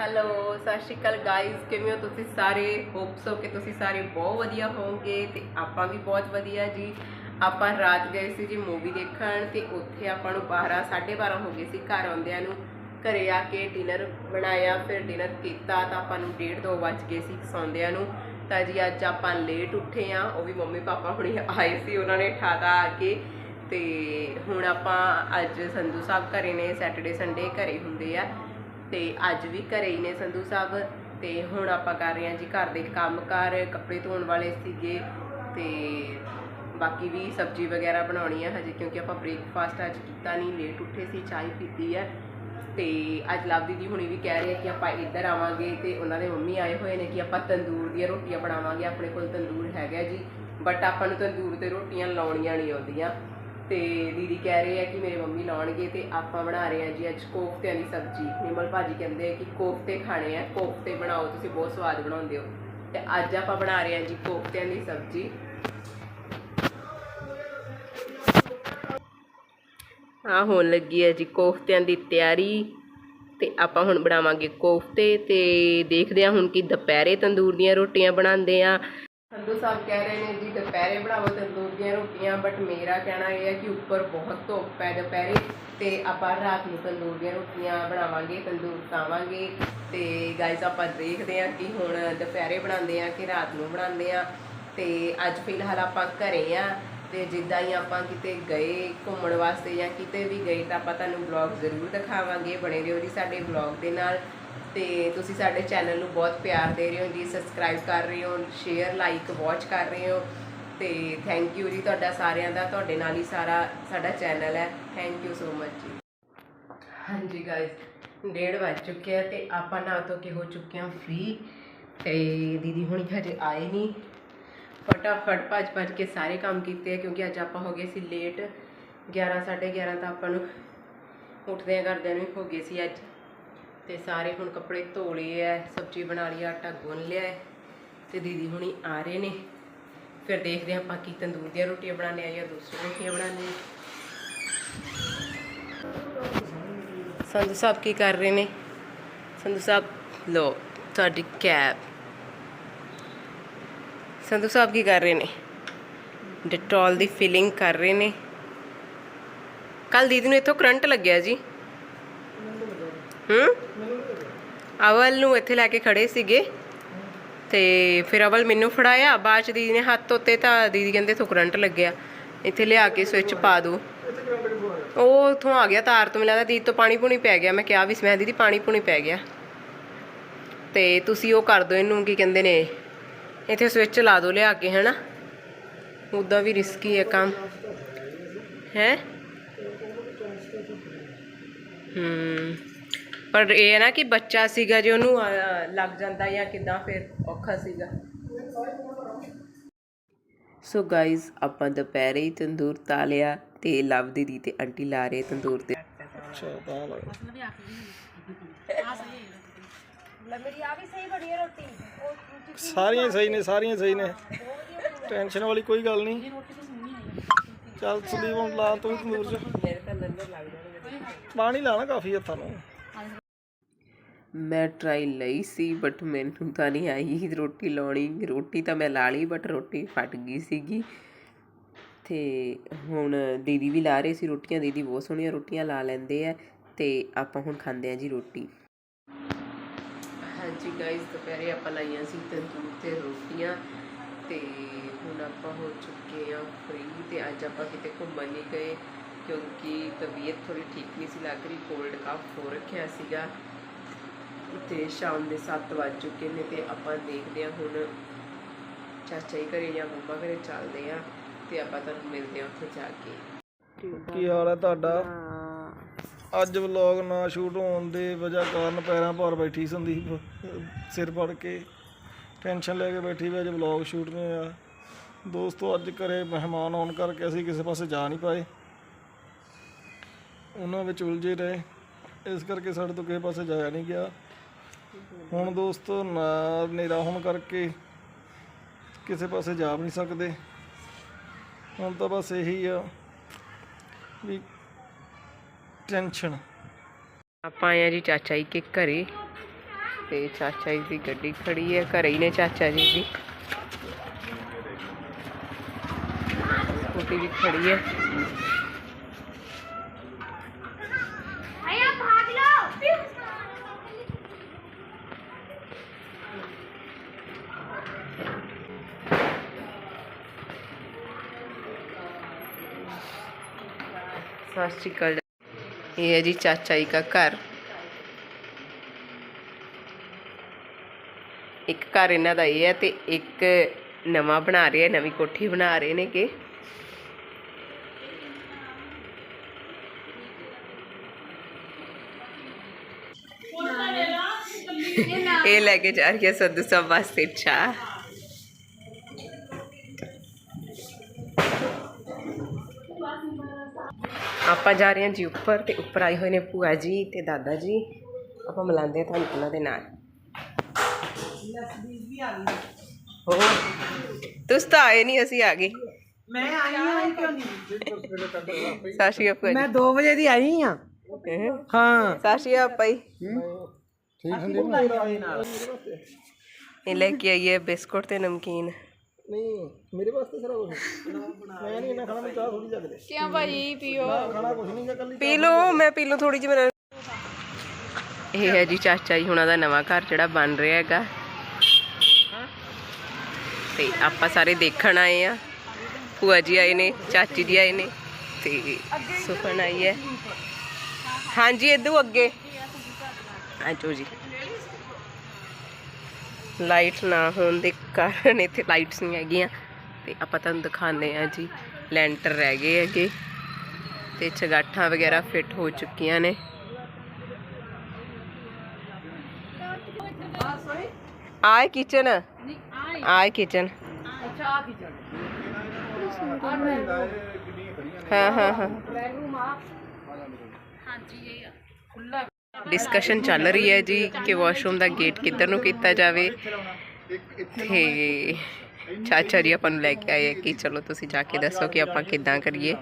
Hello, ਸਤਿ ਸ਼੍ਰੀ ਅਕਾਲ guys ਕਿਵੇਂ ਹੋ ਤੁਸੀਂ ਸਾਰੇ? ਹੋਪਸ ਹੋ ਕਿ ਤੁਸੀਂ ਸਾਰੇ ਬਹੁਤ ਵਧੀਆ ਹੋਵੋਗੇ ਤੇ ਆਪਾਂ ਵੀ ਬਹੁਤ ਵਧੀਆ ਜੀ। ਆਪਾਂ ਰਾਤ ਗਏ ਸੀ ਜੀ ਮੂਵੀ ਦੇਖਣ ਤੇ ਉੱਥੇ ਆਪਾਂ ਨੂੰ 12 12:30 ਹੋ ਗਏ ਸੀ ਘਰ ਆਉਂਦਿਆਂ ਨੂੰ। ਘਰੇ ਆ ਕੇ ਡਿਨਰ ਬਣਾਇਆ, ਫਿਰ ਡਿਨਰ ਕੀਤਾ ਤਾਂ ਆਪਾਂ ਨੂੰ 1:30 ਦੋ ਵੱਜ ਗਏ ਸੀ ਸੌਂਦਿਆਂ ਨੂੰ। ਤਾਂ ਜੀ ਅੱਜ ਆਪਾਂ ਲੇਟ ਉੱਠੇ ਆ ਉਹ ਵੀ ਮੰਮੀ ਪਾਪਾ ਹੁਣੀ ਆਏ ਸੀ, ਉਹਨਾਂ ਨੇ ਠਾਦਾ ਆ ਕੇ। ਤੇ ਹੁਣ ਆਪਾਂ ਅੱਜ ਸੰਧੂ ਸਾਹਿਬ ਘਰੇ ਨੇ ਸੈਟਰਡੇ ਸੰਡੇ ਘਰੇ ਹੁੰਦੇ ਆ। ਤੇ ਅੱਜ ਵੀ ਘਰੇ ਹੀ ਨੇ ਸੰਧੂ ਸਾਹਿਬ ਤੇ ਹੁਣ ਆਪਾਂ ਕਰ ਰਹੇ ਹਾਂ ਜੀ ਘਰ ਦੇ ਕੰਮਕਾਰ, ਕੱਪੜੇ ਧੋਣ ਵਾਲੇ ਸੀਗੇ ਤੇ ਬਾਕੀ ਵੀ ਸਬਜ਼ੀ ਵਗੈਰਾ ਬਣਾਉਣੀ ਹੈ ਹਜੇ ਕਿਉਂਕਿ ਆਪਾਂ ਬ੍ਰੇਕਫਾਸਟ ਅੱਜ ਕੀਤਾ ਨਹੀਂ ਲੇਟ ਉੱਠੇ ਸੀ, ਚਾਹ ਪੀਤੀ ਹੈ ਤੇ ਅੱਜ ਲਵ ਦੀਦੀ ਹੁਣੀ ਵੀ ਕਹਿ ਰਹੇ ਆ ਕਿ ਆਪਾਂ ਇੱਧਰ ਆਵਾਂਗੇ ਤੇ ਉਹਨਾਂ ਦੇ ਮੰਮੀ ਆਏ ਹੋਏ ਨੇ ਕਿ ਆਪਾਂ ਤੰਦੂਰ ਦੀਆਂ ਰੋਟੀਆਂ ਬਣਾਵਾਂਗੇ, ਆਪਣੇ ਕੋਲ ਤੰਦੂਰ ਹੈਗਾ ਜੀ। ਬਟ ਆਪਾਂ ਨੂੰ ਤੰਦੂਰ ਤੇ ਰੋਟੀਆਂ ਲਾਉਣੀਆਂ ਨਹੀਂ ਆਉਂਦੀਆਂ। ਤੇ ਦੀਦੀ ਕਹਿ ਰਹੇ ਆ ਕਿ ਮੇਰੇ ਮੰਮੀ ਲਾਉਣਗੇ ਤੇ ਆਪਾਂ ਬਣਾ ਰਹੇ ਆ ਜੀ ਅੱਜ ਕੋਫਤਿਆਂ ਦੀ ਸਬਜ਼ੀ। ਨਿਮਲ ਭਾਜੀ ਕਹਿੰਦੇ ਆ ਕਿ ਕੋਫਤੇ ਖਾਣੇ ਆ, ਕੋਫਤੇ ਬਣਾਓ, ਤੁਸੀਂ ਬਹੁਤ ਸਵਾਦ ਬਣਾਉਂਦੇ ਹੋ। ਤੇ ਅੱਜ ਆਪਾਂ ਬਣਾ ਰਹੇ ਆ ਜੀ ਕੋਫਤਿਆਂ ਦੀ ਸਬਜ਼ੀ। ਆ ਹੋਣ ਲੱਗੀ ਹੈ ਜੀ ਕੋਫਤਿਆਂ ਦੀ ਤਿਆਰੀ। ਤੇ ਆਪਾਂ ਹੁਣ ਬਣਾਵਾਂਗੇ ਕੋਫਤੇ ਤੇ ਦੇਖਦੇ ਆ ਹੁਣ ਕਿ ਦੁਪਹਿਰੇ ਤੰਦੂਰ ਦੀਆਂ ਰੋਟੀਆਂ ਬਣਾਉਂਦੇ ਆ। ਸੰਧੂ ਸਾਹਿਬ ਕਹਿ ਰਹੇ ਨੇ ਜੀ ਦੁਪਹਿਰੇ ਬਣਾਵੋ ਤੰਦੂਰ ਦੀਆਂ ਰੋਟੀਆਂ ਬਟ ਮੇਰਾ ਕਹਿਣਾ ਇਹ ਹੈ ਕਿ ਉੱਪਰ ਬਹੁਤ ਧੁੱਪ ਹੈ ਦੁਪਹਿਰੇ ਤੇ ਆਪਾਂ ਰਾਤ ਨੂੰ ਤੰਦੂਰ ਦੀਆਂ ਰੋਟੀਆਂ ਬਣਾਵਾਂਗੇ, ਤੰਦੂਰ ਤਾਵਾਂਗੇ ਤੇ ਗਾਇਸ ਆਪਾਂ ਦੇਖਦੇ ਹਾਂ ਕਿ ਹੁਣ ਦੁਪਹਿਰੇ ਬਣਾਉਂਦੇ ਆ ਕਿ ਰਾਤ ਨੂੰ ਬਣਾਉਂਦੇ ਆ ਤੇ ਅੱਜ ਫਿਲਹਾਲ ਆਪਾਂ ਘਰੇ ਆ ਤੇ ਜਿੱਦਾਂ ਹੀ ਆਪਾਂ ਕਿਤੇ ਗਏ ਘੁੰਮਣ ਵਾਸਤੇ ਜਾਂ ਕਿਤੇ ਵੀ ਗਏ ਤਾਂ ਆਪਾਂ ਤੁਹਾਨੂੰ ਵਲੌਗ ਜ਼ਰੂਰ ਦਿਖਾਵਾਂਗੇ ਬਣੇ ਰਹੋ ਜੀ ਸਾਡੇ ਵਲੌਗ ਦੇ ਨਾਲ। ਤੇ ਤੁਸੀਂ ਸਾਡੇ ਚੈਨਲ ਨੂੰ ਬਹੁਤ ਪਿਆਰ ਦੇ ਰਹੇ ਹੋ ਜੀ ਸਬਸਕ੍ਰਾਈਬ ਕਰ ਰਹੇ ਹੋ ਸ਼ੇਅਰ ਲਾਈਕ ਵਾਚ ਕਰ ਰਹੇ ਹੋ ਤੇ ਥੈਂਕ ਯੂ ਜੀ ਤੁਹਾਡਾ ਸਾਰਿਆਂ ਦਾ, ਤੁਹਾਡੇ ਨਾਲ ਹੀ ਸਾਰਾ ਸਾਡਾ ਚੈਨਲ ਹੈ। ਥੈਂਕ ਯੂ ਸੋ ਮਚ ਜੀ। ਹਾਂਜੀ ਗਾਇਸ ਡੇਢ ਵੱਜ ਚੁੱਕੇ ਆ ਤੇ ਆਪਾਂ ਨਾ ਤੋਂ ਕੇ ਹੋ ਚੁੱਕੇ ਹਾਂ ਫ੍ਰੀ ਤੇ ਦੀਦੀ ਹੁਣੀ ਹਜੇ ਆਏ ਨਹੀਂ ਫਟਾਫਟ ਭੱਜ ਭੱਜ ਕੇ ਸਾਰੇ ਕੰਮ ਕੀਤੇ ਆ ਕਿਉਂਕਿ ਅੱਜ ਆਪਾਂ ਹੋ ਗਏ ਸੀ ਲੇਟ 11 11:30 ਤਾਂ ਆਪਾਂ ਨੂੰ ਉੱਠਦਿਆਂ ਕਰਦਿਆਂ ਨੂੰ ਹੀ ਹੋ ਗਏ ਸੀ ਅੱਜ। ਤੇ ਸਾਰੇ ਹੁਣ ਕੱਪੜੇ ਧੋ ਲਏ ਐ, ਸਬਜ਼ੀ ਬਣਾ ਲਈ, ਆਟਾ ਗੁੰਨ ਲਿਆ ਹੈ ਤੇ ਦੀਦੀ ਹੁਣੀ ਆ ਰਹੇ ਨੇ। ਫਿਰ ਦੇਖਦੇ ਹਾਂ ਆਪਾਂ ਕੀ ਤੰਦੂਰ ਦੀਆਂ ਰੋਟੀਆਂ ਬਣਾਉਂਦੇ ਆ ਜਾਂ ਦੂਸਰੀ ਰੋਟੀਆਂ ਬਣਾਉਂਦੇ ਆ। ਸੰਧੂ ਸਾਹਿਬ ਕੀ ਕਰ ਰਹੇ ਨੇ? ਸੰਧੂ ਸਾਹਿਬ ਲੋ ਤੁਹਾਡੀ ਕੈਬ। ਸੰਧੂ ਸਾਹਿਬ ਕੀ ਕਰ ਰਹੇ ਨੇ? ਡਿਟੋਲ ਦੀ ਫਿਲਿੰਗ ਕਰ ਰਹੇ ਨੇ। ਕੱਲ ਦੀਦੀ ਨੂੰ ਇੱਥੋਂ ਕਰੰਟ ਲੱਗਿਆ ਜੀ। ਹੂੰ? ਅਵਲ ਨੂੰ ਇੱਥੇ ਲੈ ਕੇ ਖੜੇ ਸੀਗੇ। ਤੇ ਫਿਰ ਅਵਲ ਮੈਨੂੰ ਫੜਾਇਆ। ਬਾਅਦ ਚ ਦੀਦੀ ਨੇ ਹੱਥ ਉੱਤੇ ਤਾਂ ਦੀਦੀ ਕਹਿੰਦੇ ਇੱਥੋਂ ਕਰੰਟ ਲੱਗਿਆ। ਇੱਥੇ ਲਿਆ ਕੇ ਸਵਿਚ ਪਾ ਦੋ। ਉਹ ਉਥੋਂ ਆ ਗਿਆ ਤਾਰ ਤੋਂ। ਮਿਲਦਾ ਦੀਦੀ ਤੋਂ ਪਾਣੀ ਪੂਣੀ ਪੈ ਗਿਆ। ਮੈਂ ਕਿਹਾ ਵੀ ਸੀ ਮੈਂ ਦੀਦੀ ਪਾਣੀ ਪੂਣੀ ਪੈ ਗਿਆ। ਤੇ ਤੁਸੀਂ ਉਹ ਕਰ ਦਿਓ ਇਹਨੂੰ, ਕੀ ਕਹਿੰਦੇ ਨੇ, ਇੱਥੇ ਸਵਿਚ ਲਾ ਦਿਓ ਲਿਆ ਕੇ, ਹੈਨਾ? ਉਦਾਂ ਵੀ ਰਿਸਕੀ ਹੈ ਕੰਮ। ਹੈ? ਹੂੰ। ਪਰ ਇਹ ਹੈ ਨਾ ਕਿ ਬੱਚਾ ਸੀਗਾ ਜੇ ਉਹਨੂੰ ਲੱਗ ਜਾਂਦਾ ਜਾਂ ਕਿਦਾਂ ਫਿਰ ਔਖਾ ਸੀਗਾ। ਸੋ ਗਾਇਜ਼ ਆਪਾਂ ਦੁਪਹਿਰੇ ਹੀ ਤੰਦੂਰ ਤਾ ਲਿਆ ਤੇ ਲਵ ਦੀਦੀ ਤੇ ਆਂਟੀ ਲਾ ਰਹੇ ਤੰਦੂਰ ਤੇ। ਅੱਛਾ ਤਾਂ ਲੱਗ ਮੇਰੀ ਆ ਵੀ ਸਹੀ ਬਣੀ ਹੈ ਰੋਟੀ ਉਹ ਸਾਰੀਆਂ ਸਹੀ ਨੇ ਸਾਰੀਆਂ ਸਹੀ ਨੇ। ਟੈਨਸ਼ਨ ਵਾਲੀ ਕੋਈ ਗੱਲ ਨਹੀਂ। ਚੱਲ ਸੰਦੀਪ ਹੁਣ ਲਾ ਤੂੰ ਤੰਦੂਰ 'ਚ। ਮੇਰੇ ਤਾਂ ਨੰਬਰ ਲੱਗ ਜਾਣਗੇ ਪਾਣੀ ਲਾਣਾ ਕਾਫੀ ਹੱਥਾਂ ਨੂੰ। ਮੈਂ ਟਰਾਈ ਲਈ ਸੀ ਬਟ ਮੈਨੂੰ ਤਾਂ ਨਹੀਂ ਆਈ ਰੋਟੀ ਲਾਉਣੀ। ਰੋਟੀ ਤਾਂ ਮੈਂ ਲਾ ਲਈ ਬਟ ਰੋਟੀ ਫਟ ਗਈ ਸੀਗੀ। ਅਤੇ ਹੁਣ ਦੀਦੀ ਵੀ ਲਾ ਰਹੇ ਸੀ ਰੋਟੀਆਂ, ਦੀਦੀ ਬਹੁਤ ਸੋਹਣੀਆਂ ਰੋਟੀਆਂ ਲਾ ਲੈਂਦੇ ਆ ਅਤੇ ਆਪਾਂ ਹੁਣ ਖਾਂਦੇ ਆ ਜੀ ਰੋਟੀ। ਹਾਂਜੀ ਗਾਇਸ ਦੁਪਹਿਰੇ ਆਪਾਂ ਲਾਈਆਂ ਸੀ ਤੰਦੂਰ ਤੇ ਰੋਟੀਆਂ, ਤੇ ਹੁਣ ਆਪਾਂ ਹੋ ਚੁੱਕੇ ਆ ਫ੍ਰੀ ਤੇ ਅੱਜ ਆਪਾਂ ਕਿਤੇ ਘੁੰਮਣ ਨਹੀਂ ਗਏ, ਕਿਉਂਕਿ ਤਬੀਅਤ ਥੋੜੀ ਠੀਕ ਨਹੀਂ ਸੀ, ਲੱਗ ਰਹੀ ਕੋਲਡ ਕਾਫ ਹੋ ਰੱਖਿਆ ਸੀਗਾ। ਤੇ ਸ਼ਾਮ ਦੇ 7 ਵੱਜ ਚੁੱਕੇ ਨੇ ਤੇ ਆਪਾਂ ਦੇਖਦੇ ਆ ਹੁਣ ਚਾਚਾ ਜੀ ਘਰੇ ਜਾਂ ਮੰਮਾ ਘਰੇ ਚੱਲਦੇ ਆ ਤੇ ਆਪਾਂ ਤੁਹਾਨੂੰ ਮਿਲਦੇ ਆ ਉੱਥੇ ਜਾ ਕੇ। ਕੀ ਹਾਲ ਹੈ ਤੁਹਾਡਾ? ਅੱਜ ਵਲੌਗ ਨਾ ਸ਼ੂਟ ਹੋਣ ਦੇ ਵਜ੍ਹਾ ਕਾਰਨ ਪੈਰਾਂ ਭਾਰ ਬੈਠੀ ਸੰਦੀਪ, ਸਿਰ ਫੜ ਕੇ। ਟੈਨਸ਼ਨ ਲੈ ਕੇ ਬੈਠੀ ਵੀ ਅੱਜ ਵਲੌਗ ਸ਼ੂਟ ਨਹੀਂ ਆ ਦੋਸਤੋ, ਅੱਜ ਘਰੇ ਮਹਿਮਾਨ ਆਉਣ ਕਰਕੇ ਅਸੀਂ ਕਿਸੇ ਪਾਸੇ ਜਾ ਨਹੀਂ ਪਾਏ। ਉਹਨਾਂ ਵਿੱਚ ਉਲਝੇ ਰਹੇ। ਇਸ ਕਰਕੇ ਸਾਡੇ ਤੋਂ ਕਿਸੇ ਪਾਸੇ ਜਾਇਆ ਨਹੀਂ ਗਿਆ। ਹੁਣ ਦੋਸਤ, ਨਾ ਹਨੇਰਾ ਹੋਣ ਕਰਕੇ ਕਿਸੇ ਪਾਸੇ ਜਾ ਵੀ ਨਹੀਂ ਸਕਦੇ। ਹੁਣ ਤਾਂ ਬਸ ਇਹੀ ਆ ਵੀ ਟੈਨਸ਼ਨ ਆਪਾਂ ਆਏ ਆ ਜੀ ਚਾਚਾ ਜੀ ਕੇ ਘਰੇ ਤੇ ਚਾਚਾ ਜੀ ਦੀ ਗੱਡੀ ਖੜੀ ਹੈ, ਘਰੇ ਹੀ ਨੇ ਚਾਚਾ ਜੀ ਦੀ। ਸਕੂਟੀ ਵੀ ਖੜੀ ਹੈ। ਸਤਿ ਸ਼੍ਰੀ ਅਕਾਲ। ਇਹ ਹੈ ਜੀ ਚਾਚਾ ਜੀ ਦਾ ਘਰ। ਇੱਕ ਘਰ ਇਹਨਾਂ ਦਾ ਇਹ ਹੈ ਤੇ ਇੱਕ ਨਵਾਂ ਬਣਾ ਰਹੇ ਆ ਨਵੀਂ ਕੋਠੀ ਬਣਾ ਰਹੇ ਨੇ। ਕਿ ਇਹ ਲੈ ਕੇ ਜਾ ਰਹੀ ਹੈ ਸੰਧੂ ਸਾਹਿਬ ਵਾਸਤੇ ਚਾਹ। ਆਪਾਂ ਜਾ ਰਹੇ ਹਾਂ ਜੀ ਉੱਪਰ ਤੇ ਉੱਪਰ ਆਏ ਹੋਏ ਨੇ ਭੂਆ ਜੀ ਤੇ ਦਾਦਾ ਜੀ। ਆਪਾਂ ਮਿਲਾਉਂਦੇ ਹਾਂ ਤੁਹਾਨੂੰ ਉਹਨਾਂ ਦੇ ਨਾਲ। ਹੋ ਤੁਸੀਂ ਤਾਂ ਆਏ ਨਹੀਂ ਅਸੀਂ ਆ ਗਏ। ਮੈਂ ਆਈ ਹਾਂ ਕਿਉਂ ਨਹੀਂ? ਸ਼੍ਰੀ ਅਕਾਲ ਮੈਂ 2 ਵਜੇ ਦੀ ਆਈ ਹਾਂ। ਹਾਂ? ਸਤਿ ਸ਼੍ਰੀ ਅਕਾਲ ਭਾਈ। ਇਹ ਲੈ ਕੇ ਆਈ ਹੈ ਬਿਸਕੁਟ ਤੇ ਨਮਕੀਨ। ਨਹੀਂ ਮੇਰੇ ਵਾਸਤੇ ਸਾਰਾ ਕੁਝ ਮੈਂ ਨਹੀਂ ਇਹਨਾਂ ਖਾਣਾ ਮੈਂ ਚਾਹ ਥੋੜੀ ਜਗਦੇ ਕਿਉਂ ਭਾਈ ਪੀਓ। ਖਾਣਾ ਕੁਝ ਨਹੀਂ ਕੱਲੀ ਪੀ ਲਓ ਮੈਂ ਪੀ ਲੂੰ ਥੋੜੀ ਜਿਹੀ ਮੇਰਾ ਇਹ ਹੈ ਜੀ ਚਾਚਾ ਜੀ ਹੁਣਾਂ ਦਾ ਨਵਾਂ ਘਰ ਜਿਹੜਾ ਬਣ ਰਿਹਾ ਹੈਗਾ। ਤੇ ਆਪਾਂ ਸਾਰੇ ਦੇਖਣ ਆਏ ਆ। ਭੂਆ ਜੀ ਆਏ ਨੇ ਚਾਚੀ ਜੀ ਆਏ ਨੇ ਤੇ ਸੁਖਨ ਆਈ ਹੈ। ਹਾਂਜੀ ਇਦੋਂ ਅੱਗੇ। ਆਜੋ ਜੀ। ਲਾਈਟ ਨਾ ਹੋਣ ਦੇ ਕਾਰਨ ਇੱਥੇ ਲਾਈਟਸ ਨਹੀਂ ਹੈਗੀਆਂ। ਤੇ ਆਪਾਂ ਤੁਹਾਨੂੰ ਦਿਖਾਉਂਦੇ ਆ ਜੀ, ਲੈਂਟਰ ਰਹਿ ਗਏ ਹੈਗੇ। ਤੇ ਚਗਾਠਾਂ ਵਗੈਰਾ ਫਿੱਟ ਹੋ ਚੁੱਕੀਆਂ ਨੇ। ਆਏ ਕਿਚਨ ਆਏ ਕਿਚਨ ਹਾਂ ਹਾਂ ਹਾਂ। ਡਿਸਕਸ਼ਨ ਚੱਲ ਰਹੀ ਹੈ ਜੀ ਕਿ ਵਾਸ਼ਰੂਮ ਦਾ ਗੇਟ ਕਿੱਧਰ ਨੂੰ ਕੀਤਾ ਜਾਵੇ। ਤੇ ਚਾਚਾ ਜੀ ਆਪਾਂ ਨੂੰ ਲੈ ਕੇ ਆਏ ਕਿ ਚਲੋ ਤੁਸੀਂ ਜਾ ਕੇ ਦੱਸੋ ਕਿ ਆਪਾਂ ਕਿੱਦਾਂ ਕਰੀਏ।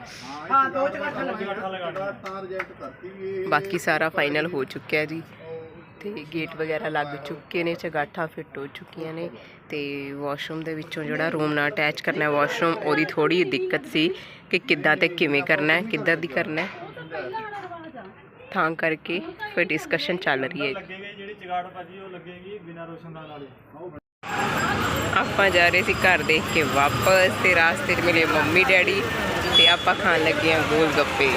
ਬਾਕੀ ਸਾਰਾ ਫਾਈਨਲ ਹੋ ਚੁੱਕਿਆ ਜੀ। ਤੇ ਗੇਟ ਵਗੈਰਾ ਲੱਗ ਚੁੱਕੇ ਨੇ, ਚਗਾਠਾ ਫਿੱਟ ਹੋ ਚੁੱਕੀਆਂ ਨੇ। ਤੇ ਵਾਸ਼ਰੂਮ ਦੇ ਵਿੱਚੋਂ ਜਿਹੜਾ ਰੂਮ ਨਾਲ ਅਟੈਚ ਕਰਨਾ ਵਾਸ਼ਰੂਮ ਉਹਦੀ ਥੋੜੀ ਦਿੱਕਤ ਸੀ ਕਿ ਕਿੱਦਾਂ ਤੇ ਕਿਵੇਂ ਕਰਨਾ ਹੈ, ਕਿੱਧਰ ਦੀ ਕਰਨਾ ਹੈ। ਤਾਂ ਕਰਕੇ ਫਿਰ ਡਿਸਕਸ਼ਨ ਚੱਲ ਰਹੀ ਹੈ। ਲੱਗੇਗੇ ਜਿਹੜੀ ਜਗਾੜ ਭਾਜੀ ਉਹ ਲੱਗੇਗੀ ਬਿਨਾਂ ਰੋਸ਼ਨਦਾਨ ਵਾਲੀ ਆਪਾਂ ਜਾ ਰਹੇ ਸੀ ਘਰ ਦੇਖ ਕੇ ਵਾਪਸ ਤੇ ਰਾਸਤੇ 'ਚ ਮਿਲੇ ਮੰਮੀ, ਡੈਡੀ ਤੇ ਆਪਾਂ ਖਾਣ ਲੱਗੇ ਆ ਗੋਲ ਗੱਪੇ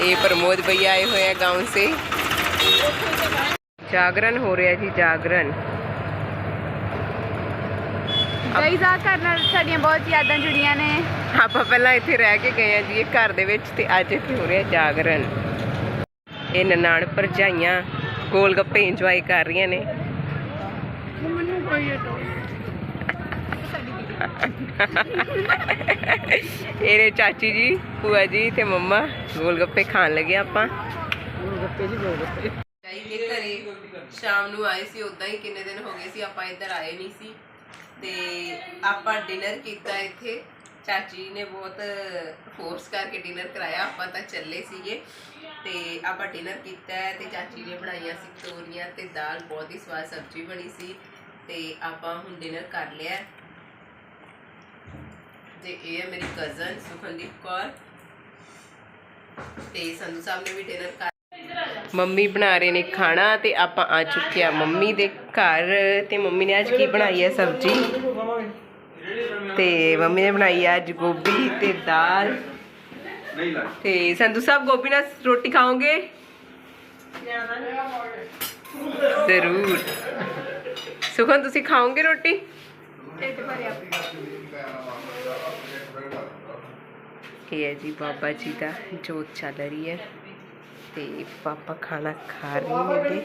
ਇਹ ਪ੍ਰਮੋਦ ਭਈਆ ਆਏ ਹੋਏ ਆ گاؤں ਸੇ। ਜਾਗਰਣ ਹੋ ਰਿਹਾ ਜੀ, ਜਾਗਰਣ। ਗਈ ਜਾ ਘਰ ਨਾਲ ਸਾਡੀਆਂ ਬਹੁਤ ਯਾਦਾਂ ਜੁੜੀਆਂ ਨੇ। ਆਪਾਂ ਪਹਿਲਾਂ ਇੱਥੇ ਰਹਿ ਕੇ ਗਏ ਆ ਜੀ ਇਹ ਘਰ ਦੇ ਵਿੱਚ ਤੇ ਅੱਜ ਇੱਥੇ ਹੋ ਰਿਹਾ ਜਾਗਰਣ। ਇਹ ਨਨਾਣ ਭਰਜਾਈਆਂ ਗੋਲ ਗੱਪੇ ਇੰਜੋਏ ਕਰ ਰਹੀਆਂ ਨੇ। ਇਹਨੇ ਚਾਚੀ ਜੀ ਭੂਆ ਜੀ ਤੇ ਮੰਮਾ ਗੋਲ ਗੱਪੇ ਖਾਣ ਲੱਗੇ ਆਪਾਂ। ਗੱਪੇ ਜੀ ਦੋ ਗੱਪੇ। ਘਰੇ ਸ਼ਾਮ ਨੂੰ ਆਏ ਸੀ ਉਦਾਂ ਹੀ ਕਿੰਨੇ ਦਿਨ ਹੋ ਗਏ ਸੀ ਆਪਾਂ ਇੱਧਰ ਆਏ ਨਹੀਂ ਸੀ। ਤੇ ਆਪਾਂ ਡਿਨਰ ਕੀਤਾ ਇੱਥੇ। ਚਾਚੀ ਨੇ ਬਹੁਤ ਫੋਰਸ ਕਰਕੇ ਡਿਨਰ ਕਰਾਇਆ, ਆਪਾਂ ਤਾਂ ਚੱਲੇ ਸੀਗੇ। ਤੇ ਆਪਾਂ ਡਿਨਰ ਕੀਤਾ ਹੈ ਤੇ ਚਾਚੀ ਨੇ ਬਣਾਈਆਂ ਸੀ ਤੋਰੀਆਂ ਤੇ ਦਾਲ, ਬਹੁਤ ਹੀ ਸਵਾਦ ਸਬਜ਼ੀ ਬਣੀ ਸੀ। ਤੇ ਆਪਾਂ ਹੁਣ ਡਿਨਰ ਕਰ ਲਿਆ ਹੈ। ਤੇ ਇਹ ਹੈ ਮੇਰੀ ਕਜ਼ਨ ਸੁਖਨਦੀਪ ਕੌਰ। ਤੇ ਸੰਧੂ ਸਾਹਿਬ ਨੇ ਵੀ ਡਿਨਰ ਕਰ ਮੰਮੀ ਬਣਾ ਰਹੇ ਨੇ ਖਾਣਾ ਤੇ ਆਪਾਂ ਆ ਚੁੱਕੇ ਆ ਮੰਮੀ ਦੇ ਘਰ ਤੇ ਮੰਮੀ ਨੇ ਅੱਜ ਕੀ ਬਣਾਈ ਹੈ ਸਬਜ਼ੀ? ਤੇ ਮੰਮੀ ਨੇ ਬਣਾਈ ਹੈ ਅੱਜ ਗੋਭੀ ਤੇ ਦਾਲ। ਤੇ ਸੰਧੂ ਸਾਹਿਬ, ਗੋਭੀ ਨਾਲ ਰੋਟੀ ਖਾਓਗੇ? ਜ਼ਰੂਰ। ਸੁਖਨ ਤੁਸੀਂ ਖਾਓਗੇ ਰੋਟੀ? ਇਹ ਹੈ ਜੀ ਬਾਬਾ ਜੀ ਦਾ ਜੋਤ ਚੱਲ ਰਹੀ ਹੈ। ਤੇ ਪਾਪਾ ਖਾਣਾ ਖਾ ਰਹੇ ਨੇ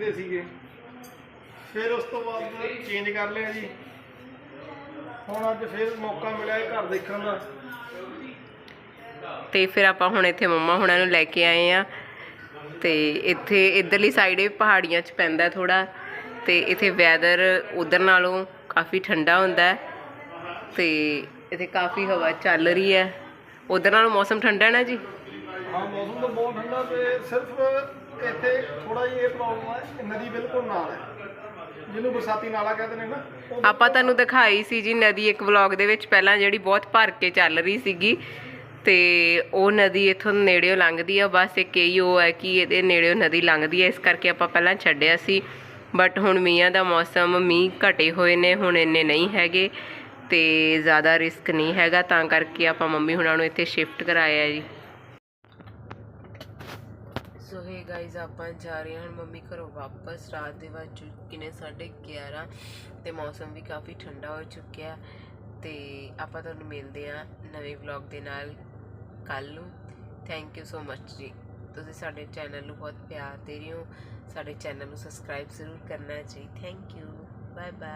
ਤੇ ਸੀਗੇ। ਫਿਰ ਉਸ ਤੋਂ ਬਾਅਦ ਚੇਂਜ ਕਰ ਲਿਆ ਜੀ। ਹੁਣ ਅੱਜ ਫਿਰ ਮੌਕਾ ਮਿਲਿਆ ਇਹ ਘਰ ਦੇਖਣ ਦਾ। ਤੇ ਫਿਰ ਆਪਾਂ ਹੁਣ ਇੱਥੇ ਮੰਮਾ ਹੁਣਾਂ ਨੂੰ ਲੈ ਕੇ ਆਏ ਆ ਤੇ ਇੱਥੇ ਇਧਰਲੀ ਸਾਈਡ ਇਹ ਪਹਾੜੀਆਂ 'ਚ ਪੈਂਦਾ ਥੋੜਾ ਤੇ ਇੱਥੇ ਵੈਦਰ ਉਧਰ ਨਾਲੋਂ ਕਾਫੀ ਠੰਡਾ ਹੁੰਦਾ ਹੈ। ਤੇ ਇੱਥੇ ਕਾਫੀ ਹਵਾ ਚੱਲ ਰਹੀ ਹੈ। ਉਧਰ ਨਾਲੋਂ ਮੌਸਮ ਠੰਡਾ ਹੈ ਨਾ ਜੀ? ਹਾਂ ਮੌਸਮ ਤਾਂ ਬਹੁਤ ਠੰਡਾ ਤੇ ਸਿਰਫ ਇੱਥੇ ਥੋੜਾ ਜਿਹਾ ਇਹ ਪ੍ਰੋਬਲਮ ਹੈ ਕਿ ਨਦੀ ਬਿਲਕੁਲ ਨਾਲ ਹੈ। ਜਿਹਨੂੰ ਬਰਸਾਤੀ ਨਾਲਾ ਕਹਿੰਦੇ ਨੇ ਨਾ ਉਹ ਆਪਾਂ ਤੁਹਾਨੂੰ ਦਿਖਾਈ ਸੀ ਜੀ ਨਦੀ ਇੱਕ ਵਲੌਗ ਦੇ ਵਿੱਚ ਪਹਿਲਾਂ ਜਿਹੜੀ ਬਹੁਤ ਭਰ ਕੇ ਚੱਲ ਰਹੀ ਸੀਗੀ। ਤੇ ਉਹ ਨਦੀ ਇਥੋਂ ਨੇੜਿਓਂ ਲੰਘਦੀ ਆ ਬਸ ਇੱਕ ਇਹੀ ਉਹ ਹੈ ਕਿ ਇਹਦੇ ਨੇੜਿਓਂ ਨਦੀ ਲੰਘਦੀ ਹੈ ਇਸ ਕਰਕੇ ਆਪਾਂ ਪਹਿਲਾਂ ਛੱਡਿਆ ਸੀ। ਬਟ ਹੁਣ ਮੀਂਹਾਂ ਦਾ ਮੌਸਮ ਮੀਂਹ ਘਟੇ ਹੋਏ ਨੇ ਹੁਣ ਇੰਨੇ ਨਹੀਂ ਹੈਗੇ। ਤੇ ਜ਼ਿਆਦਾ ਰਿਸਕ ਨਹੀਂ ਹੈਗਾ, ਤਾਂ ਕਰਕੇ ਆਪਾਂ ਮੰਮੀ ਹੁਣਾਂ ਨੂੰ ਇੱਥੇ ਸ਼ਿਫਟ ਕਰਾਇਆ ਜੀ। ਸੋ ਹੇ ਗਾਇਜ਼ ਆਪਾਂ ਜਾ ਰਹੇ ਹਾਂ ਹੁਣ ਮੰਮੀ ਘਰੋਂ ਵਾਪਸ। ਰਾਤ ਦੇ ਵੱਜ ਚੁੱਕੇ ਨੇ 11:30 ਤੇ ਮੌਸਮ ਵੀ ਕਾਫੀ ਠੰਡਾ ਹੋ ਚੁੱਕਿਆ ਤੇ ਆਪਾਂ ਤੁਹਾਨੂੰ ਮਿਲਦੇ ਹਾਂ ਨਵੇਂ ਵਲੌਗ ਦੇ ਨਾਲ ਕੱਲ ਨੂੰ। ਥੈਂਕ ਯੂ ਸੋ ਮੱਚ ਜੀ। ਤੁਸੀਂ ਸਾਡੇ ਚੈਨਲ ਨੂੰ ਬਹੁਤ ਪਿਆਰ ਦੇ ਰਹੇ ਹੋ। ਸਾਡੇ ਚੈਨਲ ਨੂੰ ਸਬਸਕ੍ਰਾਈਬ ਜ਼ਰੂਰ ਕਰਨਾ ਜੀ। Thank you bye bye